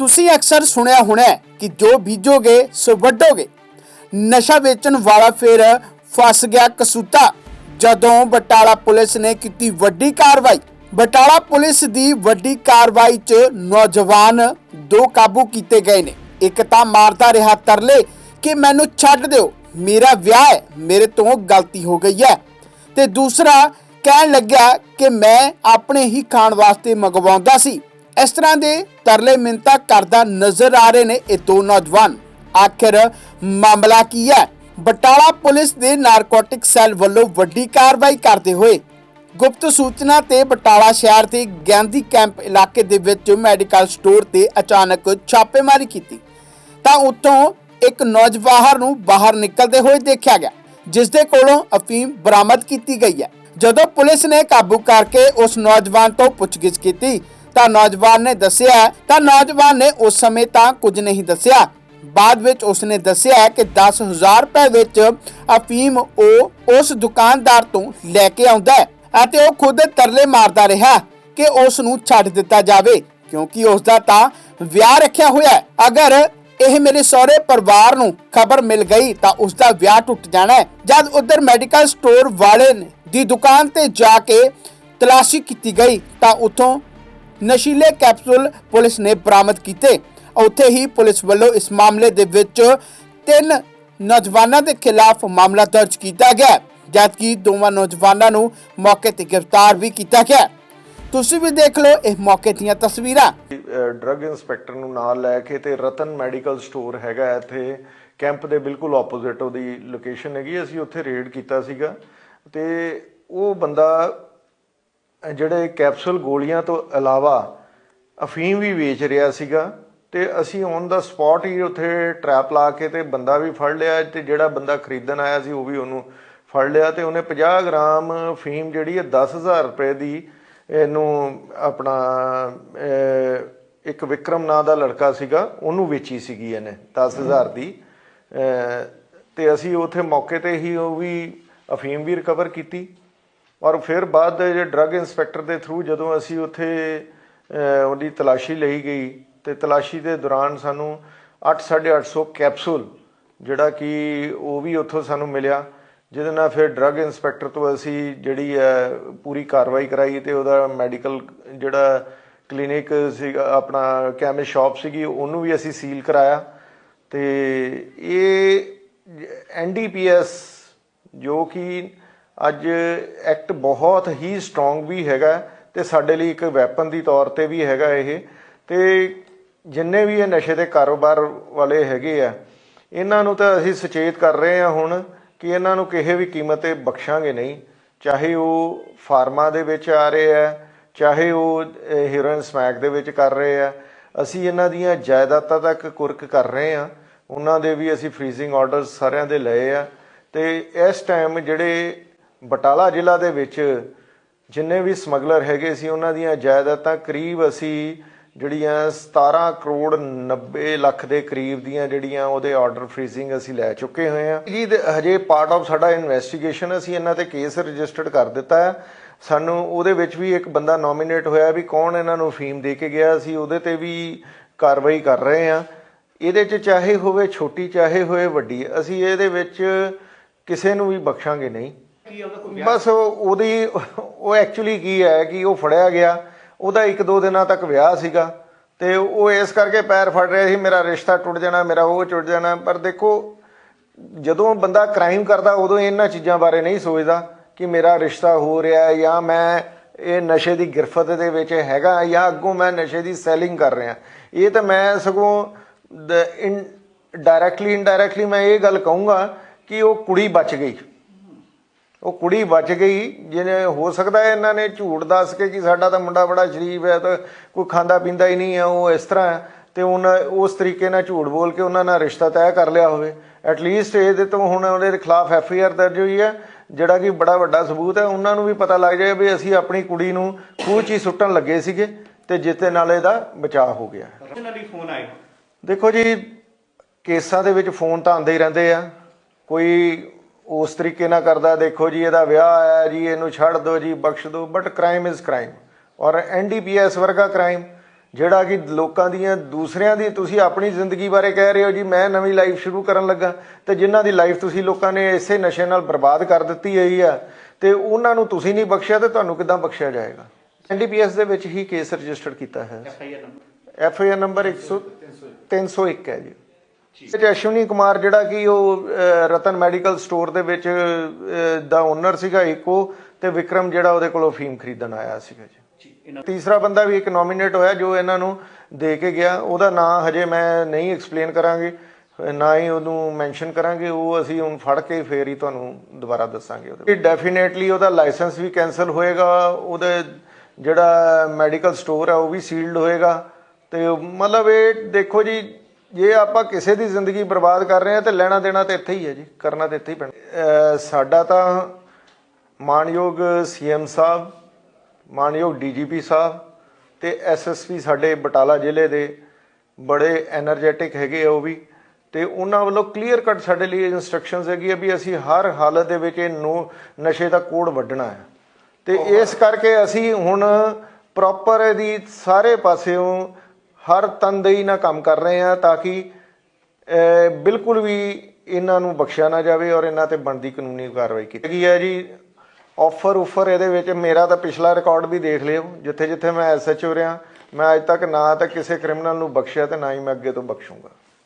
ਤੁਸੀਂ ਅਕਸਰ ਸੁਣਿਆ ਹੋਣਾ ਕਿ ਜੋ ਬੀਜੋਗੇ, ਸੋ ਵੱਢੋਗੇ। ਨਸ਼ਾ ਵੇਚਣ ਵਾਲਾ ਫਿਰ ਫਸ ਗਿਆ ਕਸੂਤਾ। ਜਦੋਂ ਬਟਾਲਾ ਪੁਲਿਸ ਨੇ ਕੀਤੀ ਵੱਡੀ ਕਾਰਵਾਈ, ਬਟਾਲਾ ਪੁਲਿਸ ਦੀ ਵੱਡੀ ਕਾਰਵਾਈ 'ਚ ਨੌਜਵਾਨ ਦੋ ਕਾਬੂ ਕੀਤੇ ਗਏ ਨੇ। ਇੱਕ ਤਾਂ ਮਾਰਦਾ ਰਿਹਾ ਤਰਲੇ ਕਿ ਮੈਨੂੰ ਛੱਡ ਦਿਓ, ਮੇਰਾ ਵਿਆਹ ਹੈ, ਮੇਰੇ ਤੋਂ ਗਲਤੀ ਹੋ ਗਈ ਹੈ। ਤੇ ਦੂਸਰਾ ਕਹਿਣ ਲੱਗਿਆ ਕਿ ਮੈਂ ਆਪਣੇ ਹੀ ਖਾਣ ਵਾਸਤੇ ਮੰਗਵਾਉਂਦਾ ਸੀ। ਇਸ ਤਰ੍ਹਾਂ ਦੇ ਤਰਲੇ ਮਿੰਤਾ ਕਰਦਾ ਨਜ਼ਰ ਆ ਰਹੇ ਨੇ ਇਹ ਦੋ ਨੌਜਵਾਨ। ਆਖਿਰ ਮਾਮਲਾ ਕੀ ਹੈ? ਬਟਾਲਾ ਪੁਲਿਸ ਦੇ ਨਾਰਕੋਟਿਕ ਸੈੱਲ ਵੱਲੋਂ ਵੱਡੀ ਕਾਰਵਾਈ ਕਰਦੇ ਹੋਏ ਗੁਪਤ ਸੂਚਨਾ ਤੇ ਬਟਾਲਾ ਸ਼ਹਿਰ ਦੇ ਗਾਂਧੀ ਕੈਂਪ ਇਲਾਕੇ ਦੇ ਵਿੱਚ ਮੈਡੀਕਲ ਸਟੋਰ ਤੇ ਅਚਾਨਕ ਛਾਪੇਮਾਰੀ ਕੀਤੀ। ਤਾਂ ਉੱਥੋਂ ਇੱਕ ਨੌਜਵਾਨ ਨੂੰ ਬਾਹਰ ਨਿਕਲਦੇ ਹੋਏ ਦੇਖਿਆ ਗਿਆ ਜਿਸ ਦੇ ਕੋਲੋਂ ਅਫੀਮ ਬਰਾਮਦ ਕੀਤੀ ਗਈ ਹੈ। ਜਦੋਂ ਪੁਲਿਸ ਨੇ ਕਾਬੂ ਕਰਕੇ ਉਸ ਨੌਜਵਾਨ ਤੋਂ ਪੁੱਛਗਿੱਛ ਕੀਤੀ ਤਾਂ ਨੌਜਵਾਨ ਨੇ ਦੱਸਿਆ, ਤਾਂ ਨੌਜਵਾਨ ਨੇ ਉਸ ਸਮੇਂ ਤਾਂ ਕੁਝ ਨਹੀਂ ਦੱਸਿਆ। ਬਾਅਦ ਵਿੱਚ ਉਸਨੇ ਦੱਸਿਆ ਕਿ 10000 ਰੁਪਏ ਵਿੱਚ ਅਫੀਮ ਉਹ ਉਸ ਦੁਕਾਨਦਾਰ ਤੋਂ ਲੈ ਕੇ ਆਉਂਦਾ ਹੈ ਅਤੇ ਉਹ ਖੁਦ ਤਰਲੇ ਮਾਰਦਾ ਰਿਹਾ ਕਿ ਉਸ ਨੂੰ ਛੱਡ ਦਿੱਤਾ ਜਾਵੇ, ਕਿਉਂਕਿ ਉਸ ਦਾ ਤਾਂ ਵਿਆਹ ਰੱਖਿਆ ਹੋਇਆ ਹੈ। ਅਗਰ ਇਹ ਮੇਰੇ ਸਹੁਰੇ ਪਰਿਵਾਰ ਨੂੰ ਖਬਰ ਮਿਲ ਗਈ ਤਾਂ ਉਸ ਦਾ ਵਿਆਹ ਟੁੱਟ ਜਾਣਾ ਹੈ। ਜਦ ਉਧਰ ਮੈਡੀਕਲ ਸਟੋਰ ਵਾਲੇ ਦੀ ਦੁਕਾਨ ਤੇ ਜਾ ਕੇ ਤਲਾਸ਼ੀ ਕੀਤੀ ਗਈ ਤਾਂ ਉਥੋਂ ਨਸ਼ੀਲੇ ਕੈਪਸੂਲ ਪੁਲਿਸ ਨੇ ਬਰਾਮਦ ਕੀਤੇ। ਉੱਥੇ ਹੀ ਪੁਲਿਸ ਵੱਲੋਂ ਇਸ ਮਾਮਲੇ ਦੇ ਵਿੱਚ ਤਿੰਨ ਨੌਜਵਾਨਾਂ ਦੇ ਖਿਲਾਫ ਮਾਮਲਾ ਦਰਜ ਕੀਤਾ ਗਿਆ, ਜਦਕਿ ਦੋਵਾਂ ਨੌਜਵਾਨਾਂ ਨੂੰ ਮੌਕੇ ਤੇ ਗ੍ਰਿਫਤਾਰ ਵੀ ਕੀਤਾ ਗਿਆ। ਤੁਸੀਂ ਵੀ ਦੇਖ ਲਓ ਇਹ ਮੌਕੇ ਦੀਆਂ ਤਸਵੀਰਾਂ। ਡਰੱਗ ਇੰਸਪੈਕਟਰ ਨੂੰ ਨਾਲ ਲੈ ਕੇ ਤੇ ਰਤਨ ਮੈਡੀਕਲ ਸਟੋਰ ਹੈਗਾ ਇੱਥੇ। ਕੈਂਪ ਦੇ ਬਿਲਕੁਲ ਆਪੋਜ਼ਿਟ ਉਹਦੀ ਲੋਕੇਸ਼ਨ ਹੈਗੀ। ਅਸੀਂ ਉੱਥੇ ਰੇਡ ਕੀਤਾ ਸੀਗਾ ਤੇ ਉਹ ਬੰਦਾ ਜਿਹੜੇ ਕੈਪਸੂਲ ਗੋਲੀਆਂ ਤੋਂ ਇਲਾਵਾ ਅਫੀਮ ਵੀ ਵੇਚ ਰਿਹਾ ਸੀਗਾ ਤੇ ਅਸੀਂ ਔਨ ਦਾ ਸਪੌਟ ਹੀ ਉੱਥੇ ਟਰੈਪ ਲਾ ਕੇ ਤੇ ਬੰਦਾ ਵੀ ਫੜ ਲਿਆ ਤੇ ਜਿਹੜਾ ਬੰਦਾ ਖਰੀਦਣ ਆਇਆ ਸੀ ਉਹ ਵੀ ਉਹਨੂੰ ਫੜ ਲਿਆ ਤੇ ਉਹਨੇ 50 ਗ੍ਰਾਮ ਅਫੀਮ ਜਿਹੜੀ ਹੈ 10000 ਰੁਪਏ ਦੀ ਇਹਨੂੰ ਆਪਣਾ ਇੱਕ ਵਿਕਰਮ ਨਾਂ ਦਾ ਲੜਕਾ ਸੀਗਾ ਉਹਨੂੰ ਵੇਚੀ ਸੀਗੀ ਇਹਨੇ 10000 ਦੀ। ਅਹ, ਤੇ ਅਸੀਂ ਉੱਥੇ ਮੌਕੇ ਤੇ ਹੀ ਉਹ ਵੀ ਅਫੀਮ ਵੀ ਰਿਕਵਰ ਕੀਤੀ। ਔਰ ਫਿਰ ਬਾਅਦ ਦੇ ਜੇ ਡਰੱਗ ਇੰਸਪੈਕਟਰ ਦੇ ਥਰੂ ਜਦੋਂ ਅਸੀਂ ਉੱਥੇ ਉਹਦੀ ਤਲਾਸ਼ੀ ਲਈ ਗਈ ਤੇ ਤਲਾਸ਼ੀ ਦੇ ਦੌਰਾਨ ਸਾਨੂੰ 8-850 ਕੈਪਸੂਲ ਜਿਹੜਾ ਕਿ ਉਹ ਵੀ ਉੱਥੋਂ ਸਾਨੂੰ ਮਿਲਿਆ, ਜਿਹਦੇ ਨਾਲ ਫਿਰ ਡਰੱਗ ਇੰਸਪੈਕਟਰ ਤੋਂ ਅਸੀਂ ਜਿਹੜੀ ਹੈ ਪੂਰੀ ਕਾਰਵਾਈ ਕਰਾਈ ਤੇ ਉਹਦਾ ਮੈਡੀਕਲ ਜਿਹੜਾ ਕਲੀਨਿਕ ਸੀਗਾ, ਆਪਣਾ ਕੈਮਿਸਟ ਸ਼ਾਪ ਸੀਗੀ, ਉਹਨੂੰ ਵੀ ਅਸੀਂ ਸੀਲ ਕਰਾਇਆ। ਤੇ ਇਹ ਐਨਡੀਪੀਐਸ ਜੋ ਕਿ ਅੱਜ ਐਕਟ ਬਹੁਤ ਹੀ ਸਟਰੋਂਗ ਵੀ ਹੈਗਾ ਤੇ ਸਾਡੇ ਲਈ ਇੱਕ ਵੈਪਨ ਦੀ ਤੌਰ ਤੇ ਵੀ ਹੈਗਾ ਇਹ। ਤੇ ਜਿੰਨੇ ਵੀ ਇਹ ਨਸ਼ੇ ਦੇ ਕਾਰੋਬਾਰ ਵਾਲੇ ਹੈਗੇ ਆ, ਇਹਨਾਂ ਨੂੰ ਤਾਂ ਅਸੀਂ ਸੁਚੇਤ ਕਰ ਰਹੇ ਹਾਂ ਹੁਣ ਕਿ ਇਹਨਾਂ ਨੂੰ ਕਿਸੇ ਵੀ ਕੀਮਤ ਤੇ ਬਖਸ਼ਾਂਗੇ ਨਹੀਂ। ਚਾਹੇ ਉਹ ਫਾਰਮਾ ਦੇ ਵਿੱਚ ਆ ਰਹੇ ਆ, ਚਾਹੇ ਉਹ ਹੀਰੋਇਨ ਸਮੈਕ ਦੇ ਵਿੱਚ ਕਰ ਰਹੇ ਆ। ਅਸੀਂ ਇਹਨਾਂ ਦੀਆਂ ਜਾਇਦਾਦਾਂ ਤੱਕ ਕੁਰਕ ਕਰ ਰਹੇ ਆ ਉਹਨਾਂ ਦੇ ਵੀ ਅਸੀਂ ਫ੍ਰੀਜ਼ਿੰਗ ਆਰਡਰਸ ਸਾਰਿਆਂ ਦੇ ਲਏ ਆ। ਤੇ ਇਸ ਟਾਈਮ ਜਿਹੜੇ ਬਟਾਲਾ ਜ਼ਿਲ੍ਹਾ ਦੇ ਵਿੱਚ ਜਿੰਨੇ ਵੀ ਸਮਗਲਰ ਹੈਗੇ ਸੀ, ਉਹਨਾਂ ਦੀਆਂ ਜਾਇਦਾਦਾਂ ਕਰੀਬ ਅਸੀਂ ਜਿਹੜੀਆਂ 17 ਕਰੋੜ 90 ਲੱਖ ਦੇ ਕਰੀਬ ਦੀਆਂ ਜਿਹੜੀਆਂ ਉਹਦੇ ਆਰਡਰ ਫ੍ਰੀਜ਼ਿੰਗ ਅਸੀਂ ਲੈ ਚੁੱਕੇ ਹੋਏ ਆ ਜੀ ਹਜੇ ਪਾਰਟ ਆਫ ਸਾਡਾ ਇਨਵੈਸਟੀਗੇਸ਼ਨ ਅਸੀਂ ਇਹਨਾਂ ਤੇ ਕੇਸ ਰਜਿਸਟਰਡ ਕਰ ਦਿੱਤਾ ਹੈ। ਸਾਨੂੰ ਉਹਦੇ ਵਿੱਚ ਵੀ ਇੱਕ ਬੰਦਾ ਨੋਮੀਨੇਟ ਹੋਇਆ ਵੀ ਕੌਣ ਇਹਨਾਂ ਨੂੰ ਫੀਮ ਦੇ ਕੇ ਗਿਆ ਸੀ ਉਹਦੇ ਤੇ ਵੀ ਕਾਰਵਾਈ ਕਰ ਰਹੇ ਆ ਇਹਦੇ 'ਚ ਚਾਹੇ ਹੋਵੇ ਛੋਟੀ, ਚਾਹੇ ਹੋਵੇ ਵੱਡੀ, ਅਸੀਂ ਇਹਦੇ ਵਿੱਚ ਕਿਸੇ ਨੂੰ ਵੀ ਬਖਸ਼ਾਂਗੇ ਨਹੀਂ। ਬਸ ਉਹ- ਉਹਦੀ ਉਹ ਐਕਚੁਅਲੀ ਕੀ ਹੈ ਕਿ ਉਹ ਫੜਿਆ ਗਿਆ। ਉਹਦਾ ਇੱਕ ਦੋ ਦਿਨਾਂ ਤੱਕ ਵਿਆਹ ਸੀਗਾ। ਤੇ ਉਹ ਇਸ ਕਰਕੇ ਪੈਰ ਫੜ ਰਿਹਾ ਸੀ, ਮੇਰਾ ਰਿਸ਼ਤਾ ਟੁੱਟ ਜਾਣਾ, ਮੇਰਾ ਉਹ ਟੁੱਟ ਜਾਣਾ। ਪਰ ਦੇਖੋ, ਜਦੋਂ ਬੰਦਾ ਕ੍ਰਾਈਮ ਕਰਦਾ, ਉਦੋਂ ਇਹਨਾਂ ਚੀਜ਼ਾਂ ਬਾਰੇ ਨਹੀਂ ਸੋਚਦਾ ਕਿ ਮੇਰਾ ਰਿਸ਼ਤਾ ਹੋ ਰਿਹਾ ਹੈ ਜਾਂ ਮੈਂ ਇਹ ਨਸ਼ੇ ਦੀ ਗਿਰਫਤ ਦੇ ਵਿੱਚ ਹੈਗਾ ਜਾਂ ਅੱਗੋਂ ਮੈਂ ਨਸ਼ੇ ਦੀ ਸੈਲਿੰਗ ਕਰ ਰਿਹਾ। ਇਹ ਤਾਂ ਮੈਂ ਸਗੋਂ ਡਾਇਰੈਕਟਲੀ ਇਨਡਾਇਰੈਕਟਲੀ ਮੈਂ ਇਹ ਗੱਲ ਕਹੂੰਗਾ ਕਿ ਉਹ ਕੁੜੀ ਬਚ ਗਈ। ਉਹ ਕੁੜੀ ਬਚ ਗਈ ਜਿਹਨੇ ਹੋ ਸਕਦਾ ਹੈ ਇਹਨਾਂ ਨੇ ਝੂਠ ਦੱਸ ਕੇ ਕਿ ਸਾਡਾ ਤਾਂ ਮੁੰਡਾ ਬੜਾ ਸ਼ਰੀਫ ਹੈ ਤਾਂ ਕੋਈ ਖਾਂਦਾ ਪੀਂਦਾ ਹੀ ਨਹੀਂ ਹੈ ਉਹ ਇਸ ਤਰ੍ਹਾਂ ਤੇ ਉਹਨਾਂ ਉਸ ਤਰੀਕੇ ਨਾਲ ਝੂਠ ਬੋਲ ਕੇ ਉਹਨਾਂ ਨਾਲ ਰਿਸ਼ਤਾ ਤੈਅ ਕਰ ਲਿਆ ਹੋਵੇ। ਐਟ ਲੀਸਟ ਇਹਦੇ ਤੋਂ ਹੁਣ ਉਹਦੇ ਖਿਲਾਫ ਐਫ ਆਈ ਆਰ ਦਰਜ ਹੋਈ ਹੈ ਜਿਹੜਾ ਕਿ ਬੜਾ ਵੱਡਾ ਸਬੂਤ ਹੈ। ਉਹਨਾਂ ਨੂੰ ਵੀ ਪਤਾ ਲੱਗ ਜਾਏ ਵੀ ਅਸੀਂ ਆਪਣੀ ਕੁੜੀ ਨੂੰ ਖੂਹ 'ਚ ਹੀ ਸੁੱਟਣ ਲੱਗੇ ਸੀਗੇ ਤੇ ਜਿੱਤੇ ਨਾਲ ਇਹਦਾ ਬਚਾਅ ਹੋ ਗਿਆ। ਦੇਖੋ ਜੀ ਕੇਸਾਂ ਦੇ ਵਿੱਚ ਫੋਨ ਤਾਂ ਆਉਂਦੇ ਹੀ ਰਹਿੰਦੇ ਆ। ਕੋਈ ਉਸ ਤਰੀਕੇ ਨਾਲ ਕਰਦਾ ਦੇਖੋ ਜੀ ਇਹਦਾ ਵਿਆਹ ਆਇਆ ਜੀ ਇਹਨੂੰ ਛੱਡ ਦਿਓ ਜੀ ਬਖਸ਼ ਦਿਓ ਬਟ ਕ੍ਰਾਈਮ ਇਜ਼ ਕ੍ਰਾਈਮ ਔਰ ਐਨਡੀਪੀਐਸ ਵਰਗਾ ਕ੍ਰਾਈਮ ਜਿਹੜਾ ਕਿ ਲੋਕਾਂ ਦੀਆਂ ਦੂਸਰਿਆਂ ਦੀ ਤੁਸੀਂ ਆਪਣੀ ਜ਼ਿੰਦਗੀ ਬਾਰੇ ਕਹਿ ਰਹੇ ਹੋ ਜੀ ਮੈਂ ਨਵੀਂ ਲਾਈਫ ਸ਼ੁਰੂ ਕਰਨ ਲੱਗਾ ਤੇ ਜਿਨ੍ਹਾਂ ਦੀ ਲਾਈਫ ਤੁਸੀਂ ਲੋਕਾਂ ਨੇ ਇਸੇ ਨਸ਼ੇ ਨਾਲ ਬਰਬਾਦ ਕਰ ਦਿੱਤੀ ਹੋਈ ਆ ਤੇ ਉਹਨਾਂ ਨੂੰ ਤੁਸੀਂ ਨਹੀਂ ਬਖਸ਼ਿਆ ਤੇ ਤੁਹਾਨੂੰ ਕਿੱਦਾਂ ਬਖਸ਼ਿਆ ਜਾਏਗਾ? ਐਨਡੀਪੀਐਸ ਦੇ ਵਿੱਚ ਹੀ ਕੇਸ ਰਜਿਸਟਰ ਕੀਤਾ ਹੈ। ਐਫ ਆਈ ਆਰ ਨੰਬਰ 100 301 ਹੈ ਜੀ। ਤੇ ਅਸ਼ਵਨੀ ਕੁਮਾਰ ਜਿਹੜਾ ਕਿ ਉਹ ਰਤਨ ਮੈਡੀਕਲ ਸਟੋਰ ਦੇ ਵਿੱਚ ਦਾ ਓਨਰ ਸੀਗਾ ਇੱਕੋ ਤੇ ਵਿਕਰਮ ਜਿਹੜਾ ਉਹਦੇ ਕੋਲੋਂ ਫੀਮ ਖਰੀਦਣ ਆਇਆ ਸੀਗਾ ਜੀ। ਤੀਸਰਾ ਬੰਦਾ ਵੀ ਇੱਕ ਨੋਮੀਨੇਟ ਹੋਇਆ ਜੋ ਇਹਨਾਂ ਨੂੰ ਦੇ ਕੇ ਗਿਆ। ਉਹਦਾ ਨਾਂ ਹਜੇ ਮੈਂ ਨਹੀਂ ਐਕਸਪਲੇਨ ਕਰਾਂਗੇ ਨਾ ਹੀ ਉਹਨੂੰ ਮੈਂਸ਼ਨ ਕਰਾਂਗੇ ਉਹ ਅਸੀਂ ਹੁਣ ਫੜ ਕੇ ਫੇਰ ਹੀ ਤੁਹਾਨੂੰ ਦੁਬਾਰਾ ਦੱਸਾਂਗੇ ਉਹਦੇ ਡੈਫੀਨੇਟਲੀ ਉਹਦਾ ਲਾਇਸੈਂਸ ਵੀ ਕੈਨਸਲ ਹੋਏਗਾ ਉਹਦੇ ਜਿਹੜਾ ਮੈਡੀਕਲ ਸਟੋਰ ਹੈ ਉਹ ਵੀ ਸੀਲਡ ਹੋਏਗਾ। ਤੇ ਮਤਲਬ ਇਹ ਦੇਖੋ ਜੀ ਜੇ ਆਪਾਂ ਕਿਸੇ ਦੀ ਜ਼ਿੰਦਗੀ ਬਰਬਾਦ ਕਰ ਰਹੇ ਆ ਤੇ ਲੈਣਾ ਦੇਣਾ ਤੇ ਇੱਥੇ ਹੀ ਹੈ ਜੀ ਕਰਨਾ ਤੇ ਇੱਥੇ ਹੀ ਪੈਣਾ। ਸਾਡਾ ਤਾਂ ਮਾਨਯੋਗ ਸੀਐਮ ਸਾਹਿਬ ਮਾਨਯੋਗ ਡੀਜੀਪੀ ਸਾਹਿਬ ਤੇ ਐਸਐਸਪੀ ਸਾਡੇ ਬਟਾਲਾ ਜ਼ਿਲ੍ਹੇ ਦੇ ਬੜੇ ਐਨਰਜੈਟਿਕ ਹੈਗੇ ਆ ਉਹ ਵੀ ਤੇ ਉਹਨਾਂ ਵੱਲੋਂ ਕਲੀਅਰ ਕੱਟ ਸਾਡੇ ਲਈ ਇਨਸਟਰਕਸ਼ਨਸ ਹੈਗੀ ਆ ਵੀ ਅਸੀਂ ਹਰ ਹਾਲਤ ਦੇ ਵਿੱਚ ਇਹ ਨਸ਼ੇ ਦਾ ਕੋੜ ਵੱਢਣਾ ਹੈ। ਤੇ ਇਸ ਕਰਕੇ ਅਸੀਂ ਹੁਣ ਪ੍ਰੋਪਰ ਇਹਦੀ ਸਾਰੇ ਪਾਸਿਓਂ ਹਰ ਤਨਦੇਹੀ ਨਾਲ ਕੰਮ ਕਰ ਰਹੇ ਹਾਂ ਤਾਂ ਕਿ ਬਿਲਕੁਲ ਵੀ ਇਹਨਾਂ ਨੂੰ ਬਖਸ਼ਿਆ ਨਾ ਜਾਵੇ ਔਰ ਇਹਨਾਂ ਤੇ ਬਣਦੀ ਕਾਨੂੰਨੀ ਕਾਰਵਾਈ ਕੀਤੀ ਗਈ ਹੈ ਜੀ। ਆਫਰ ਉਫਰ ਇਹਦੇ ਵਿੱਚ ਮੇਰਾ ਤਾਂ ਪਿਛਲਾ ਰਿਕਾਰਡ ਵੀ ਦੇਖ ਲਿਓ ਜਿੱਥੇ ਜਿੱਥੇ ਮੈਂ ਐਸਐਚਓ ਰਿਹਾ, ਮੈਂ ਅੱਜ ਤੱਕ ਨਾ ਤਾਂ ਕਿਸੇ ਕ੍ਰਿਮੀਨਲ ਨੂੰ ਬਖਸ਼ਿਆ ਤੇ ਨਾ ਹੀ ਮੈਂ ਅੱਗੇ ਤੋਂ ਬਖਸ਼ੂੰਗਾ।